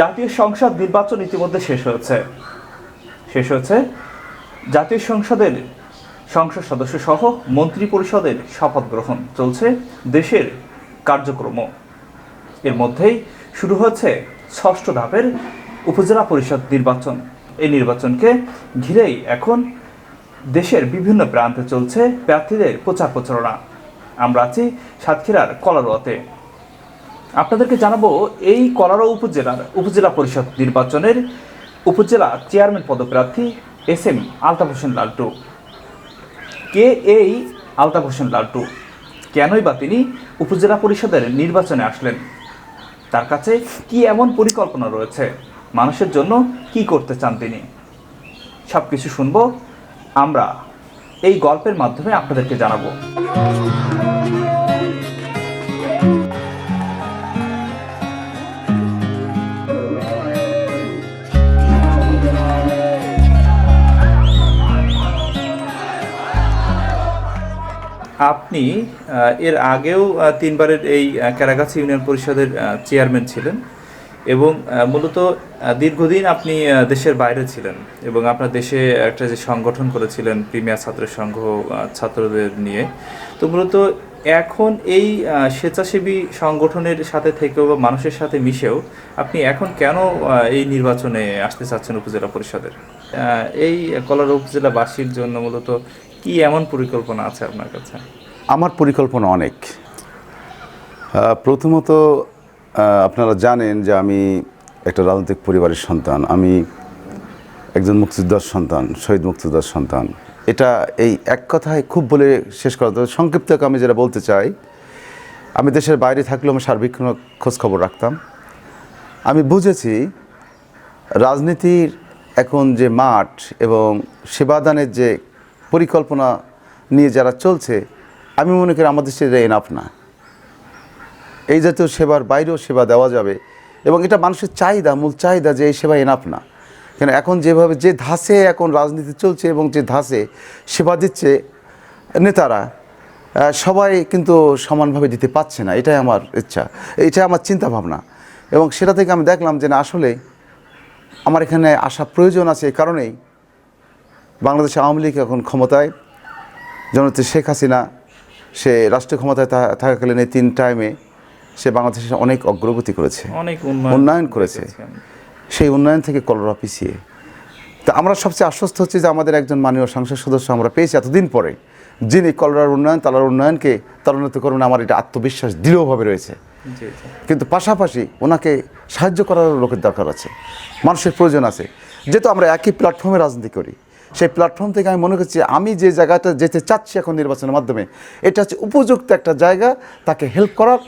জাতীয় সংসদ নির্বাচন ইতিমধ্যে শেষ হয়েছে। শেষ হয়েছে জাতীয় সংসদের সংসদ সদস্য সহ মন্ত্রী পরিষদের শপথ গ্রহণ। চলছে দেশের কার্যক্রম। এর মধ্যেই শুরু হচ্ছে ষষ্ঠ ধাপের উপজেলা পরিষদ নির্বাচন। এই নির্বাচনকে ঘিরেই এখন দেশের বিভিন্ন প্রান্তে চলছে প্রার্থীদের প্রচার প্রচারণা। আমরা আছি সাতক্ষীরার কলারোয়াতে। আপনাদেরকে জানাব এই কলারো উপজেলার উপজেলা পরিষদ নির্বাচনের উপজেলা চেয়ারম্যান পদপ্রার্থী এস এম আলতাফ হোসেন লালটু কে এই আলতাফ হোসেন লালটু কেনই বা তিনি উপজেলা পরিষদের নির্বাচনে আসলেন? তার কাছে কি এমন পরিকল্পনা রয়েছে? মানুষের জন্য কি করতে চান তিনি? সব কিছু শুনব। আমরা এই গল্পের মাধ্যমে আপনাদেরকে জানাব। আপনি এর আগেও তিনবারের এই আহ, ক্যারাগাছি ইউনিয়ন পরিষদের চেয়ারম্যান ছিলেন এবং মূলত দীর্ঘদিন আপনি দেশের বাইরে ছিলেন এবং আপনার দেশে একটা যে সংগঠন করেছিলেন প্রিমিয়ার ছাত্র সংঘ ছাত্রদের নিয়ে। তো মূলত এখন এই স্বেচ্ছাসেবী সংগঠনের সাথে থেকেও বা মানুষের সাথে মিশেও আপনি এখন কেন এই নির্বাচনে আসতে চাচ্ছেন উপজেলা পরিষদের? এই কলার উপজেলাবাসীর জন্য মূলত কি এমন পরিকল্পনা আছে আপনার কাছে? আমার পরিকল্পনা অনেক। প্রথমত আপনারা জানেন যে আমি একটা রাজনৈতিক পরিবারের সন্তান। আমি একজন মুক্তিযোদ্ধার সন্তান, শহীদ মুক্তিযোদ্ধার সন্তান। এটা এই এক কথায় খুব বলে শেষ করা সংক্ষিপ্ত আমি যেটা বলতে চাই, আমি দেশের বাইরে থাকলেও আমি সার্বিক খোঁজ খবর রাখতাম। আমি বুঝেছি রাজনীতির এখন যে মাঠ এবং সেবাদানের যে পরিকল্পনা নিয়ে যারা চলছে, আমি মনে করি আমাদের সেটা এনাফ না। এই জাতীয় সেবার বাইরেও সেবা দেওয়া যাবে এবং এটা মানুষের চাহিদা, মূল চাহিদা যে এই সেবা এনাফ না। কেন এখন যেভাবে যে ধাসে এখন রাজনীতি চলছে এবং যে ধাসে সেবা দিচ্ছে নেতারা সবাই কিন্তু সমানভাবে দিতে পারছে না, এটাই আমার ইচ্ছা, এটাই আমার চিন্তা ভাবনা এবং সেটা থেকে আমি দেখলাম যে না, আসলে আমার এখানে আসা প্রয়োজন আছে কারণেই বাংলাদেশ আওয়ামী লীগ এখন ক্ষমতায়। জননেত্রী শেখ হাসিনা সে রাষ্ট্রীয় ক্ষমতায় থাকাকালীন এই তিন টাইমে সে বাংলাদেশে অনেক অগ্রগতি করেছে অনেক উন্নয়ন করেছে। সেই উন্নয়ন থেকে কলরা পিছিয়ে। তা আমরা সবচেয়ে আশ্বস্ত হচ্ছে যে আমাদের একজন মাননীয় সংসদ সদস্য আমরা পেয়েছি এতদিন পরে যিনি কলরার উন্নয়ন তালার উন্নয়নকে ত্বরান্বিত করবেন আমার এটা আত্মবিশ্বাস দৃঢ়ভাবে রয়েছে। কিন্তু পাশাপাশি ওনাকে সাহায্য করার লোকের দরকার আছে মানুষের প্রয়োজন আছে। যেহেতু আমরা একই প্ল্যাটফর্মে রাজনীতি করি সেই প্ল্যাটফর্ম থেকে আমি মনে করছি আমি যে জায়গাটা যেতে চাচ্ছি এখন নির্বাচনের মাধ্যমে এটা হচ্ছে উপযুক্ত একটা জায়গা তাকে হেল্প করার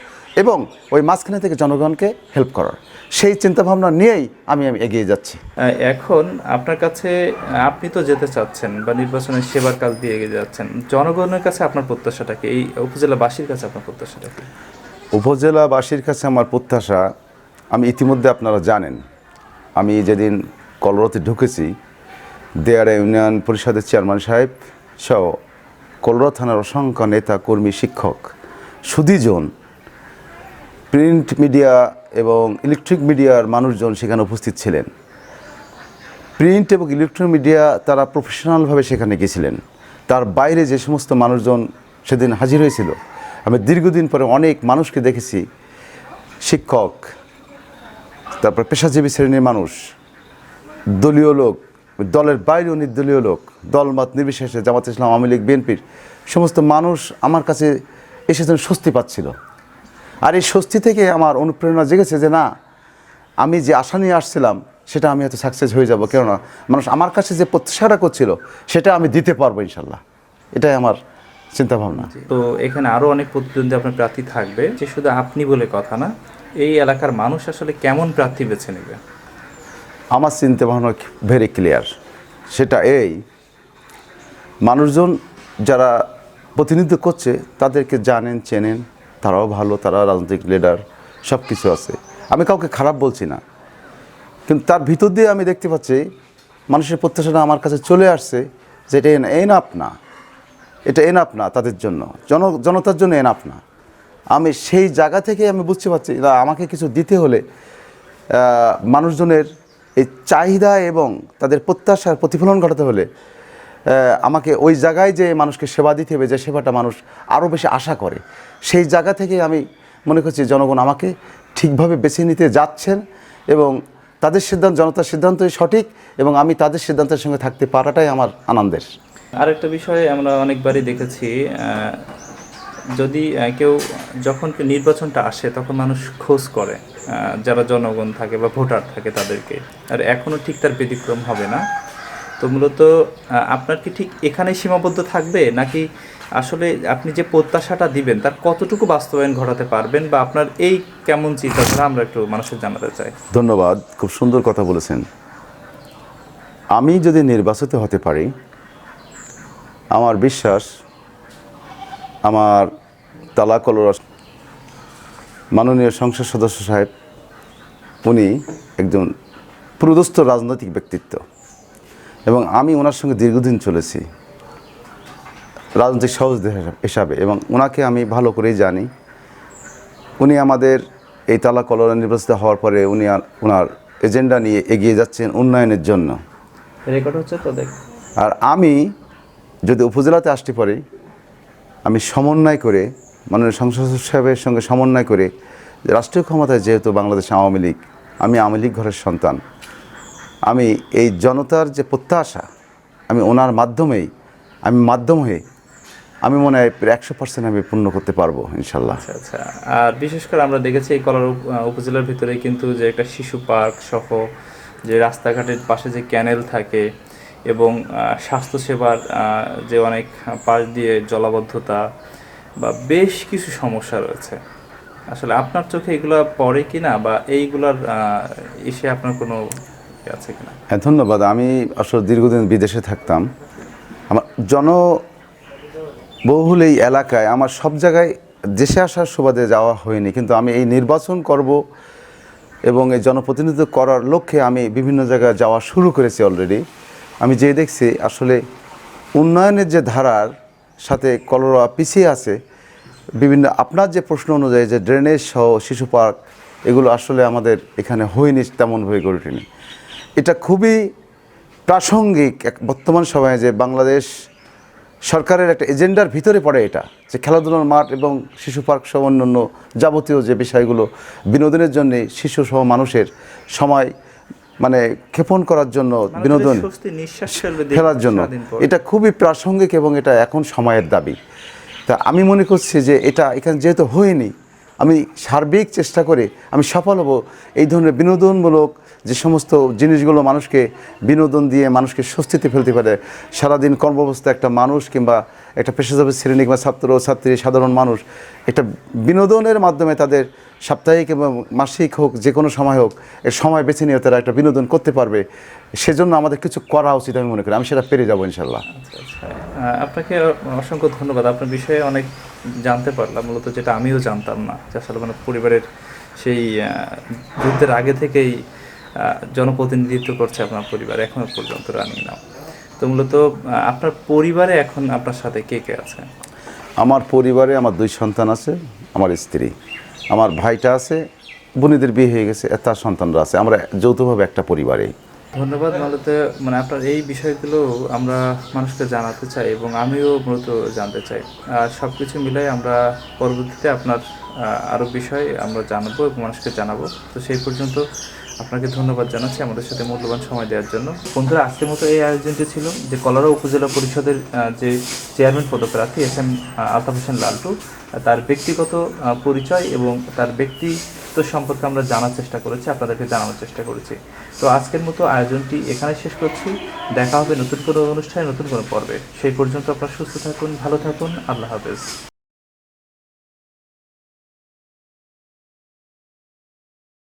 এবং ওই মাঝখানে থেকে জনগণকে হেল্প করার। সেই চিন্তাভাবনা নিয়েই আমি আমি এগিয়ে যাচ্ছি। এখন আপনার কাছে আপনি তো যেতে চাচ্ছেন বা নির্বাচনের সেবার কাজ দিয়ে এগিয়ে যাচ্ছেন জনগণের কাছে আপনার প্রত্যাশাটা কি? এই উপজেলাবাসীর কাছে আপনার প্রত্যাশাটা কি? উপজেলাবাসীর কাছে আমার প্রত্যাশা আমি ইতিমধ্যে আপনারা জানেন আমি যেদিন কলরতে ঢুকেছি দেয়ারা ইউনিয়ন পরিষদের চেয়ারম্যান সাহেব সহ কলরা থানার অসংখ্য নেতা, কর্মী, শিক্ষক সুদীজন প্রিন্ট মিডিয়া এবং ইলেকট্রিক মিডিয়ার মানুষজন সেখানে উপস্থিত ছিলেন। প্রিন্ট এবং ইলেকট্রনিক মিডিয়া তারা প্রফেশনালভাবে সেখানে গেছিলেন তার বাইরে যে সমস্ত মানুষজন সেদিন হাজির হয়েছিল। আমি দীর্ঘদিন পরে অনেক মানুষকে দেখেছি। শিক্ষক, তারপর পেশাজীবী শ্রেণির মানুষ, দলীয় লোক দলের বাইরেও নির্দলীয় লোক, দলমত নির্বিশেষে জামাত ইসলাম, আওয়ামী লীগ বিএনপির সমস্ত মানুষ আমার কাছে এসেছেন স্বস্তি পাচ্ছিল। আর এই স্বস্তি থেকে আমার অনুপ্রেরণা জেগেছে যে না, আমি যে আশা নিয়ে আসছিলাম, সেটা আমি হয়তো সাকসেস হয়ে যাব। কেননা মানুষ আমার কাছে যে প্রত্যাশাটা করছিল, সেটা আমি দিতে পারব ইনশাল্লাহ। এটাই আমার চিন্তাভাবনা। তো এখানে আরও অনেক প্রতিদ্বন্দ্বী আপনার প্রার্থী থাকবে, যে শুধু আপনি বলে কথা না, এই এলাকার মানুষ আসলে কেমন প্রার্থী বেছে নেবে? আমার চিন্তা ভাবনা ভেরি ক্লিয়ার সেটা এই, মানুষজন যারা প্রতিনিধিত্ব করছে, তাদেরকে জানেন, চেনেন, তারাও ভালো, তারা রাজনৈতিক লিডার সব কিছু আছে। আমি কাউকে খারাপ বলছি না। কিন্তু তার ভিতর দিয়ে আমি দেখতে পাচ্ছি, মানুষের প্রত্যাশাটা আমার কাছে চলে আসছে যে এটা এন এনাপ না। এটা এনাপ না তাদের জন্য। জন, জনতার জন্য এনাপ না। আমি সেই জায়গা থেকে আমি বুঝতে পারছি, না, আমাকে কিছু দিতে হলে মানুষজনের এই চাহিদা এবং তাদের প্রত্যাশার প্রতিফলন ঘটাতে হলে আমাকে ওই জায়গায় যে মানুষকে সেবা দিতে হবে, যে সেবাটা মানুষ আরও বেশি আশা করে, সেই জায়গা থেকে আমি মনে করছি জনগণ আমাকে ঠিকভাবে বেছে নিতে যাচ্ছেন এবং তাদের সিদ্ধান্ত, জনতার সিদ্ধান্তই সঠিক এবং আমি তাদের সিদ্ধান্তের সঙ্গে থাকতে পারাটাই আমার আনন্দের। আরেকটা বিষয়ে আমরা অনেকবারই দেখেছি যদি কেউ যখন নির্বাচনটা আসে, তখন মানুষ খোঁজ করে যারা জনগণ থাকে বা ভোটার থাকে তাদেরকে। আর এখনও ঠিক তার ব্যতিক্রম হবে না। তো মূলত আপনার কি ঠিক এখানেই সীমাবদ্ধ থাকবে? নাকি আসলে আপনি যে প্রত্যাশাটা দিবেন, তার কতটুকু বাস্তবায়ন ঘটাতে পারবেন? বা আপনার এই কেমন চিন্তাধারা আমরা একটু মানুষের জানাতে চাই। ধন্যবাদ, খুব সুন্দর কথা বলেছেন। আমি যদি নির্বাচিত হতে পারি, আমার বিশ্বাস আমার তালা কলরা মাননীয় সংসদ সদস্য সাহেব উনি একজন প্রদস্ত রাজনৈতিক ব্যক্তিত্ব এবং আমি ওনার সঙ্গে দীর্ঘদিন চলেছি রাজনৈতিক সহজ হিসাবে এবং ওনাকে আমি ভালো করেই জানি। উনি আমাদের এই তালা কলোরা নির্বাচিত হওয়ার পরে উনি আর ওনার এজেন্ডা নিয়ে এগিয়ে যাচ্ছেন উন্নয়নের জন্য। রেকর্ড হচ্ছে তো দেখ। আর আমি যদি উপজেলাতে আসতে পারি আমি সমন্বয় করে, মাননীয় সংসদ সাহেবের সঙ্গে সমন্বয় করে, রাষ্ট্রীয় ক্ষমতায় যেহেতু বাংলাদেশ আওয়ামী লীগ, আমি আওয়ামী লীগ ঘরের সন্তান। আমি এই জনতার যে প্রত্যাশা, আমি ওনার মাধ্যমেই, আমি মাধ্যম হয়ে, আমি মনে হয় একশো পার্সেন্ট আমি পূর্ণ করতে পারব ইনশাল্লাহ আচ্ছা আচ্ছা। আর বিশেষ করে আমরা দেখেছি এই কলার উপজেলার ভিতরে কিন্তু যে একটা শিশু পার্ক সহ যে রাস্তাঘাটের পাশে যে ক্যানেল থাকে এবং স্বাস্থ্যসেবার যে অনেক পাশ দিয়ে জলাবদ্ধতা বা বেশ কিছু সমস্যা রয়েছে। আসলে আপনার চোখে এগুলো পড়ে কিনা বা এইগুলার এসে আপনার কোনো ইয়ে আছে কিনা? হ্যাঁ ধন্যবাদ। আমি আসলে দীর্ঘদিন বিদেশে থাকতাম। আমার জন বহুল এই এলাকায়, আমার সব জায়গায় দেশে আসার সুবাদে যাওয়া হয়নি, কিন্তু আমি এই নির্বাচন করব এবং এই জনপ্রতিনিধিত্ব করার লক্ষ্যে আমি বিভিন্ন জায়গায় যাওয়া শুরু করেছি অলরেডি। আমি যে দেখছি আসলে উন্নয়নের যে ধারার সাথে কলরা পিছিয়ে আছে, বিভিন্ন আপনার যে প্রশ্ন অনুযায়ী যে ড্রেনেজ সহ শিশু পার্ক, এগুলো আসলে আমাদের এখানে হয়নি তেমনভাবে গড়ে ওঠেনি। এটা খুবই প্রাসঙ্গিক এক বর্তমান সময়ে যে বাংলাদেশ সরকারের একটা এজেন্ডার ভিতরে পড়ে এটা, যে খেলাধুলার মাঠ এবং শিশু পার্ক সহ অন্যান্য যাবতীয় যে বিষয়গুলো বিনোদনের জন্যে শিশু সহ মানুষের সময় মানে ক্ষেপণ করার জন্য বিনোদন খেলার জন্য। এটা খুবই প্রাসঙ্গিক এবং এটা এখন সময়ের দাবি। তা আমি মনে করছি যে এটা এখানে যেহেতু হয়নি আমি সার্বিক চেষ্টা করে আমি সফল হব। এই ধরনের বিনোদনমূলক যে সমস্ত জিনিসগুলো মানুষকে বিনোদন দিয়ে মানুষকে স্বস্তিতে ফেলতে পারে সারাদিন কর্মব্যবস্থা একটা মানুষ কিংবা একটা পেশাজীবী শ্রেণি কিংবা ছাত্র ছাত্রী সাধারণ মানুষ একটা বিনোদনের মাধ্যমে তাদের সাপ্তাহিক এবং মাসিক হোক যে কোনো সময় হোক এর সময় বেছে নিয়ে তারা একটা বিনোদন করতে পারবে। সেজন্য আমাদের কিছু করা উচিত আমি মনে করি। আমি সেটা পেরে যাব ইনশাল্লাহ আচ্ছা, আচ্ছা। আপনাকে অসংখ্য ধন্যবাদ। আপনার বিষয়ে অনেক জানতে পারলাম। মূলত যেটা আমিও জানতাম না যে আসলে মানে পরিবারের সেই যুদ্ধের আগে থেকেই জনপ্রতিনিধিত্ব করছে আপনার পরিবার। এখনও পর্যন্ত রানিং নাও। তো মূলত আপনার পরিবারে এখন আপনার সাথে কে কে আছে? আমার পরিবারে আমার দুই সন্তান আছে আমার স্ত্রী। আমার ভাইটা আছে বোনেদের বিয়ে হয়ে গেছে তার সন্তানরা আছে। আমরা যৌথভাবে একটা পরিবারে। ধন্যবাদ মূলত। মানে আপনার এই বিষয়গুলো আমরা মানুষকে জানাতে চাই এবং আমিও মূলত জানতে চাই। আর সব কিছু মিলাই আমরা পরবর্তীতে আপনার আরও বিষয় আমরা জানাব এবং মানুষকে জানাব। তো সেই পর্যন্ত আপনাকে ধন্যবাদ জানাচ্ছি আমাদের সাথে মূল্যবান সময় দেওয়ার জন্য। বন্ধুরা, আজকের মতো এই আয়োজনটি ছিল, যে কলারা উপজেলা পরিষদের যে চেয়ারম্যান পদপ্রার্থী এস এম আলতাফ হোসেন লালটু, তার ব্যক্তিগত পরিচয় এবং তার ব্যক্তিত্ব সম্পর্কে আমরা জানার চেষ্টা করেছি, আপনাদেরকে জানানোর চেষ্টা করেছি। তো আজকের মতো আয়োজনটি এখানে শেষ করছি। দেখা হবে নতুন কোনো অনুষ্ঠানে, নতুন কোনো পর্বে। সেই পর্যন্ত আপনারা সুস্থ থাকুন, ভালো থাকুন, আল্লাহ হাফেজ।